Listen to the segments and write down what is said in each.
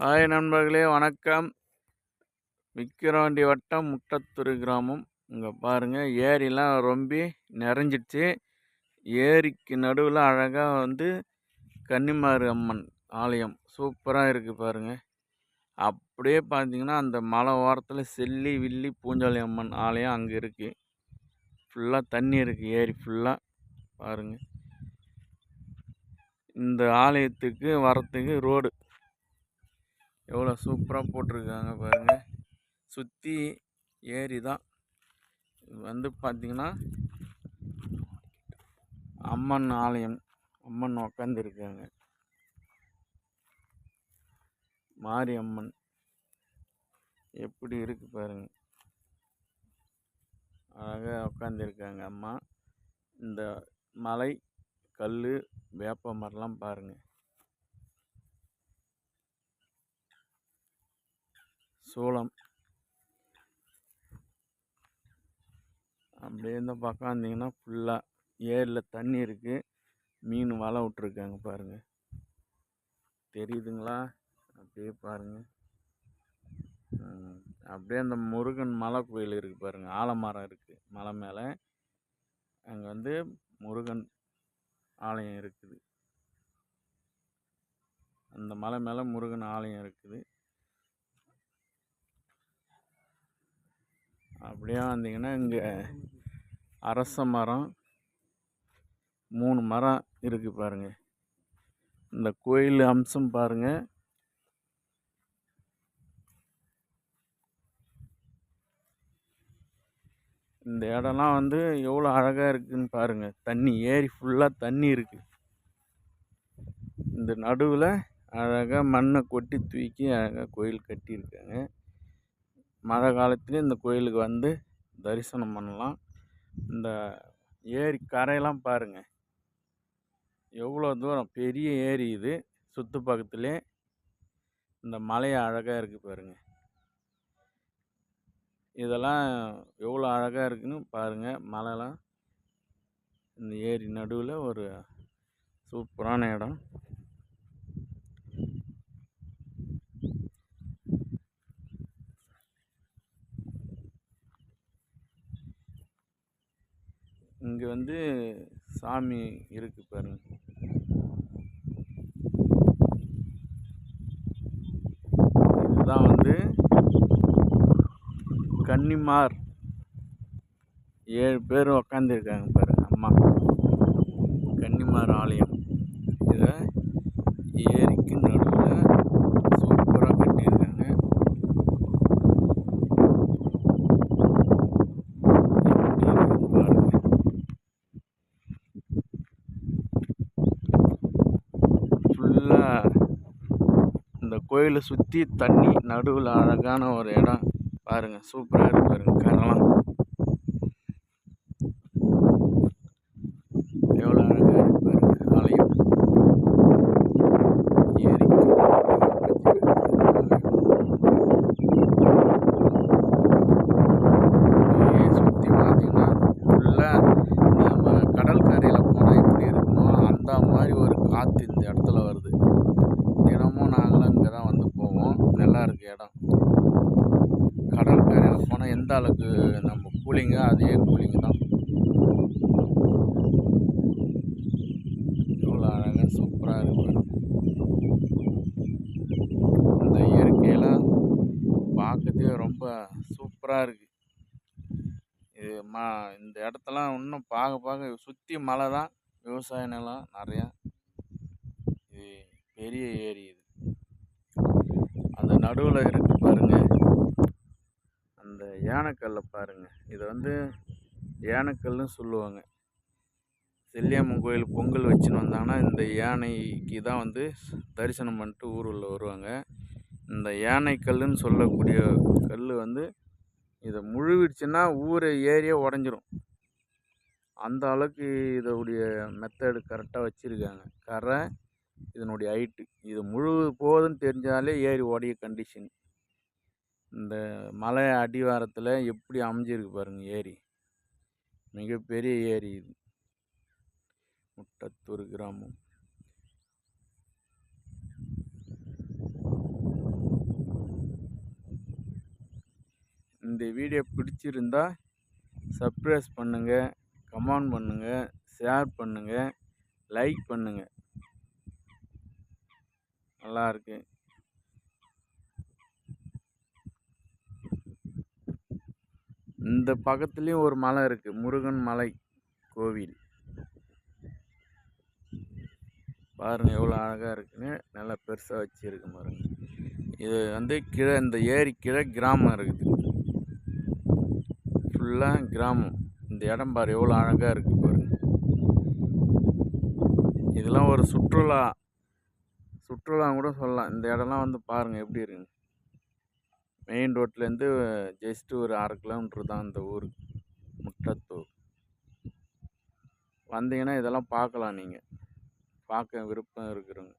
Hi நண்பர்களே வணக்கம். விக்கிரவாண்டி வட்டம் முட்டத்துறை கிராமம். இங்கே பாருங்கள் ஏரிலாம் ரொம்ப நிறைஞ்சிடுச்சு. ஏரிக்கு நடுவில் அழகாக வந்து கன்னிமாரு அம்மன் ஆலயம் சூப்பராக இருக்குது பாருங்கள் அப்படியே பார்த்தீங்கன்னா அந்த மலை ஓரத்தில் செல்லி வில்லி பூஞ்சாலி அம்மன் ஆலயம் அங்கே இருக்குது ஃபுல்லாக தண்ணி இருக்குது ஏரி ஃபுல்லாக பாருங்கள் இந்த ஆலயத்துக்கு வரத்துக்கு ரோடு. எவ்வளோ சூப்பராக போட்டிருக்காங்க பாருங்கள் சுற்றி ஏரி தான். வந்து பார்த்திங்கன்னா அம்மன் ஆலயம் அம்மன் உக்காந்துருக்காங்க. மாரியம்மன் எப்படி இருக்கு பாருங்க. அழகாக உட்காந்துருக்காங்க அம்மா. இந்த மலை கல் வேப்ப மரம்லாம் பாருங்கள் சோளம். அப்படியே இந்த பக்கம் வந்தீங்கன்னா ஃபுல்லாக ஏரியில் தண்ணி இருக்குது மீன் வலை விட்ருக்காங்க பாருங்கள் தெரியுதுங்களா? அப்படியே பாருங்கள் அப்படியே அந்த முருகன் மலை கோயில் இருக்குது பாருங்கள் ஆலமரம் இருக்குது மலை மேலே. அங்கே வந்து முருகன் ஆலயம் இருக்குது. அந்த மலை மேலே முருகன் ஆலயம் இருக்குது. அப்படியே வந்தீங்கன்னா இங்கே அரச மரம் மூணு மரம் இருக்குது பாருங்கள் இந்த கோயில் அம்சம் பாருங்கள் இந்த இடம்லாம் வந்து எவ்வளோ அழகாக இருக்குதுன்னு பாருங்கள் தண்ணி ஏரி ஃபுல்லாக தண்ணி இருக்குது இந்த நடுவில் அழகாக மண்ணை கொட்டி தூக்கி அழகாக கோயில் கட்டியிருக்காங்க. மழை காலத்துலேயும் இந்த கோயிலுக்கு வந்து தரிசனம் பண்ணலாம். இந்த ஏரி கரையெல்லாம் பாருங்கள் எவ்வளோ தூரம் பெரிய ஏரி இது. சுற்று பக்கத்துலே இந்த மலை அழகாக இருக்குது பாருங்கள் இதெல்லாம் எவ்வளோ அழகாக இருக்குன்னு பாருங்கள் மலைலாம். இந்த ஏரி நடுவில் ஒரு சூப்பரான இடம். இங்கே வந்து சாமி இருக்கு பாருங்க. இதுதான் வந்து கன்னிமார். ஏழு பேர் உக்காந்துருக்காங்க பாருங்க அம்மா கன்னிமார் ஆலயம் இதை ஏரிக்கு நடுவில் சூப்பராக கட்டியிருக்காங்க எப்படி இருக்குன்னு பாருங்க ஃபுல்லாக இந்த கோயிலை சுற்றி தண்ணி நடுவில் அழகான ஒரு இடம். பாருங்கள் சூப்பராக இருக்கு பாருங்கள் கரெல்லாம் எவ்வளோ அழகாக இருக்கு பாருங்க ஆலயம் ஏரிக்கு சுற்றி பார்த்தீங்கன்னா ஃபுல்லாக நம்ம கடல் கரையில் போனால் எப்படி இருக்குமோ அந்த மாதிரி ஒரு காற்று இந்த இடத்துல வருது தினமும் நாங்களும் இங்கே தான் வந்து போவோம் நல்லா இருக்கு இடம் கடல் கரையில் போனால் எந்த அளவுக்கு நம்ம கூலிங்கோ அதே கூலிங்கு தான். எவ்வளோ அழகாக சூப்பராக இருக்கு. இந்த இயற்கையெல்லாம் பார்க்கறதே ரொம்ப சூப்பராக இருக்குது இது மா இந்த இடத்தெல்லாம் இன்னும் பார்க்க பார்க்க சுற்றி மலை தான் விவசாய நிலம் நிறையா. இது பெரிய ஏரி இது. அந்த நடுவில் இருக்கு பாருங்கள் அந்த யானைக்கல்லை பாருங்கள் இதை வந்து யானைக்கல்னு சொல்லுவாங்க. செல்லியம்மன் கோயில் பொங்கல் வச்சுன்னு வந்தாங்கன்னா இந்த யானைக்கு தான் வந்து தரிசனம் பண்ணிட்டு ஊருள்ள வருவாங்க. இந்த யானைக்கல்லுன்னு சொல்லக்கூடிய கல் வந்து இதை முழுவிடுச்சுன்னா ஊர் ஏரியே உடஞ்சிரும். அந்த அளவுக்கு இதோடைய மெத்தடு கரெக்டாக வச்சுருக்காங்க. கரை இதனுடைய ஹைட்டு இது முழு போகுதுன்னு தெரிஞ்சாலே ஏரி உடைய கண்டிஷன் இந்த மலை அடிவாரத்தில் எப்படி அமைஞ்சிருக்கு பாருங்கள் ஏரி. மிகப்பெரிய ஏரி இது. முட்டத்தூர் கிராமம். இந்த வீடியோ பிடிச்சிருந்தா சப்ரைஸ் பண்ணுங்கள் கமெண்ட் பண்ணுங்கள் ஷேர் பண்ணுங்கள் லைக் பண்ணுங்கள் நல்லாயிருக்கு இந்த பக்கத்துலேயும் ஒரு மலை இருக்குது முருகன் மலை கோவில். பாருங்கள் எவ்வளோ அழகாக இருக்குன்னு. நல்லா பெருசாக வச்சுருக்கு பாருங்க. இது வந்து கீழே இந்த ஏரி கீழே கிராமம் இருக்குது. ஃபுல்லாக கிராமம். இந்த இடம் பாரு எவ்வளோ அழகாக இருக்குது பாருங்க. இதெல்லாம் ஒரு சுற்றுலா. சுற்றுலா கூட சொல்லலாம். இந்த இடம்லாம் வந்து பாருங்கள் எப்படி இருக்குங்க மெயின் ரோட்லேருந்து ஜஸ்ட்டு ஒரு அரை கிலோமீட்ரு தான் இந்த ஊர் முட்டத்தூர். வந்தீங்கன்னா இதெல்லாம் பார்க்கலாம் நீங்கள் பார்க்க விருப்பம் இருக்கிறவங்க.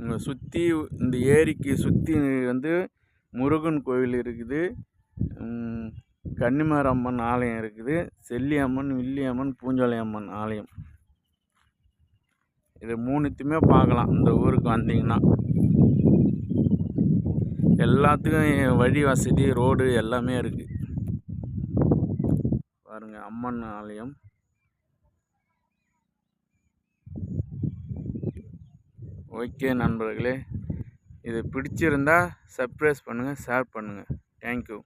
இங்கே சுற்றி இந்த ஏரிக்கு சுற்றி வந்து முருகன் கோவில் இருக்குது. கன்னிமாரம்மன் அம்மன் ஆலயம் இருக்குது. செல்லியம்மன் வில்லியம்மன் பூஞ்சோலை அம்மன் ஆலயம். இது மூணுத்தையுமே பார்க்கலாம். இந்த ஊருக்கு வந்தீங்கன்னா. எல்லாத்துக்கும் வழி வசதி ரோடு எல்லாமே இருக்குது பாருங்கள் அம்மன் ஆலயம் ஓகே நண்பர்களே. இது பிடிச்சிருந்தா சர்ப்ரைஸ் பண்ணுங்கள் ஷேர் பண்ணுங்கள் தேங்க்யூ